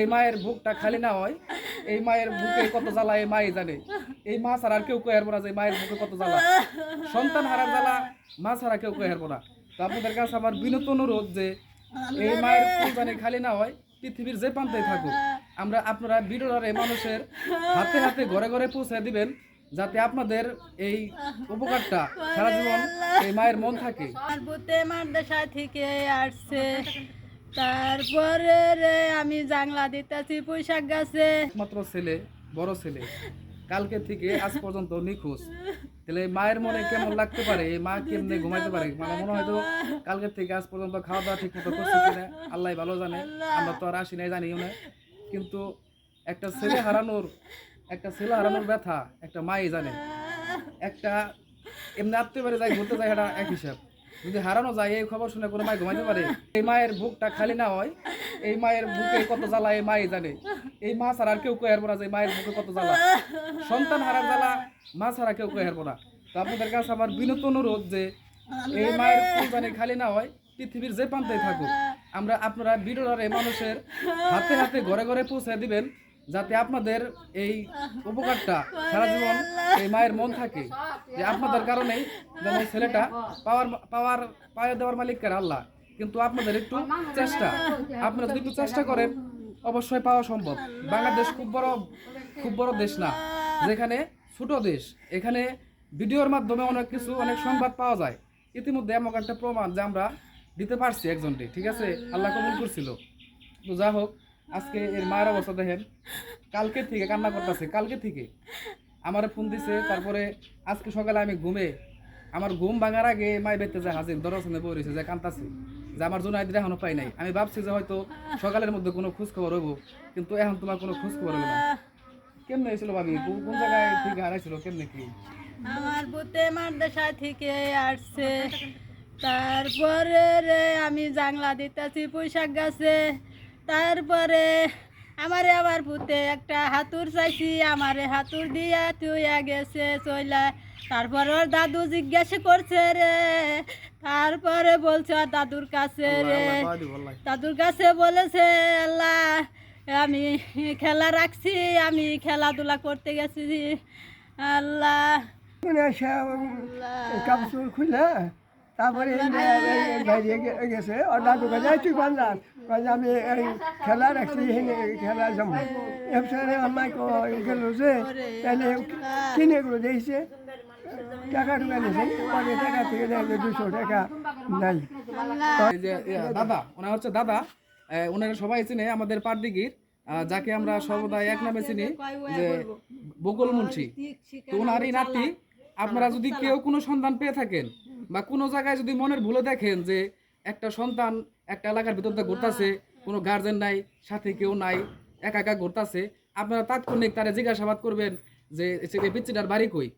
এই মায়ের বুকটা খালি না হয়, এই মায়ের বুকে কত জ্বালা, এই মাই জানে। এই মা ছাড়া আর কেউ কয়ে হারবো না যে মায়ের বুকে কত জ্বালা। সন্তান হারার জ্বালা, মা ছাড়া কেউ কয়ে হারবো না। তো আপনাদের কাছে আমার বিনত অনুরোধ যে এই মায়ের জানে খালি না হয়, পৃথিবীর যে প্রান্তে থাকুক, আমরা আপনারা এই মানুষের হাতে হাতে ঘরে ঘরে পৌঁছে দিবেন, যাতে আপনাদের এই উপকারটা সারা জীবন এই মায়ের মন থাকে। থেকে আসছে। তারপরে রে আমি জাংলা দিতেছি পোশাক গাছে। মাত্র ছেলে বড় ছেলে। কালকে থেকে আজ পর্যন্ত নিখোঁজ। তাহলে মায়ের মনে কেমন লাগতে পারে? মা কেমনে ঘুমাইতে পারে? মানে মনে হয়তো কালকে থেকে আজ পর্যন্ত খাওয়া দাওয়া ঠিক মতো করছে কিনা? আল্লাহ ভালো জানে। আমরা তো আর আসি নাই জানিও না। কিন্তু একটা ছেলে হারানোর একটা ছেলে হারানোর ব্যথা একটা মাই জানে। একটা এমনি আত্মীয় বাড়ি যায় ঘুরতে যায় এটা এক হিসাব। যদি হারানো যায়, এই খবর শুনে কোনো মায় ঘুমাইতে পারে? এই মায়ের বুকটা খালি না হয়, এই মায়ের বুকে কত জ্বালা, এই মাই জানে। এই মা ছাড়া আর কেউ কয়ে হারবো না যে মায়ের বুকে কত জ্বালা। সন্তান হারার জ্বালা, মা ছাড়া কেউ কয়ে হারবো না। তো আপনাদের কাছে আমার বিনত অনুরোধ যে, এই মায়ের জানে খালি না হয়, পৃথিবীর যে প্রান্তে থাকুক, আমরা আপনারা ভিডিওর মানুষের হাতে হাতে ঘরে ঘরে পৌঁছে দিবেন। যাতে আপনাদের এই উপকারটা সারা জীবন এই মায়ের মন থাকে। যে আপনাদের কারণেই যেন এই ছেলেটা পাওয়ার পাওয়ার পায়ে দেওয়ার মালিক কার আল্লাহ। কিন্তু আপনাদের একটু চেষ্টা। আপনারা যদি একটু চেষ্টা করেন অবশ্যই পাওয়া সম্ভব। বাংলাদেশ খুব বড় খুব বড় দেশ না। যেখানে ছোট দেশ এখানে ভিডিওর মাধ্যমে অনেক কিছু অনেক সংবাদ পাওয়া যায়। ইতিমধ্যে এমন একটা প্রমাণ যে আমরা দিতে পারছি একজনটি ঠিক আছে? আল্লাহ কবুল করছিল। তো যা হোক আজকে এর মায়ের অবস্থা দেখেন। কালকে থেকে কান্না করতেছে, কালকে থেকে। আমার ফোন দিছে, তারপরে আজকে সকালে আমি ঘুমে, আমার ঘুম ভাঙার আগে মাই বেতে যে হাজির দরসনে পড়েছে যে কান্তাছে যে আমার জন্য আইদিন এখনও পাই নাই। আমি ভাবছি যে হয়তো সকালের মধ্যে কোনো খোঁজ খবর হইব, কিন্তু এখন তোমার কোনো খোঁজ খবর হলো না। কেমনে হয়েছিল ভাবি? কোন- জায়গায় থেকে হারাইছিল, কেমনে কি? আমার বুতে মাদ্রাসা থেকে আসছে। তারপরে রে আমি জাংলা দিতেছি পোশাক গাছে। তারপরে আমারে আবার পুতে একটা হাতুর চাইছি আমারে হাতুর দিয়া তুইয়া গেছে চইলা। তারপর ওর দাদু জিজ্ঞাসা করছে রে তারপরে বলছে ওর দাদুর কাছে রে। দাদুর কাছে বলেছে আল্লাহ আমি খেলা রাখছি আমি খেলাধুলা করতে গেছি। আল্লাহ খুলে তারপরে বাইরে গেছে আর দাদু কাছে তুই বান্ধান কাজে আমি এই খেলা রাখছি খেলা যাব। এরপরে আমায় গেল যে, তাহলে কিনে গুলো দিয়েছে? টাকা টুকা নিয়েছে পরে টাকা থেকে দেয় দুশো টাকা নাই দাদা, ওনার হচ্ছে দাদা। ওনারা সবাই চিনে আমাদের পারদিগির যাকে আমরা সর্বদা এক নামে চিনি, যে বকুল মুন্সি। তো ওনার এই নাতি, আপনারা যদি কেউ কোনো সন্ধান পেয়ে থাকেন বা কোনো জায়গায় যদি মনের ভুলে দেখেন যে একটা সন্তান একটা এলাকার ভিতর দিয়ে ঘুরতেছে কোনো গার্জেন নাই সাথে কেউ নাই একা একা ঘুরতেছে আপনারা তাৎক্ষণিক তারা জিজ্ঞাসাবাদ করবেন যে এই পিচ্ছিটার বাড়ি কই?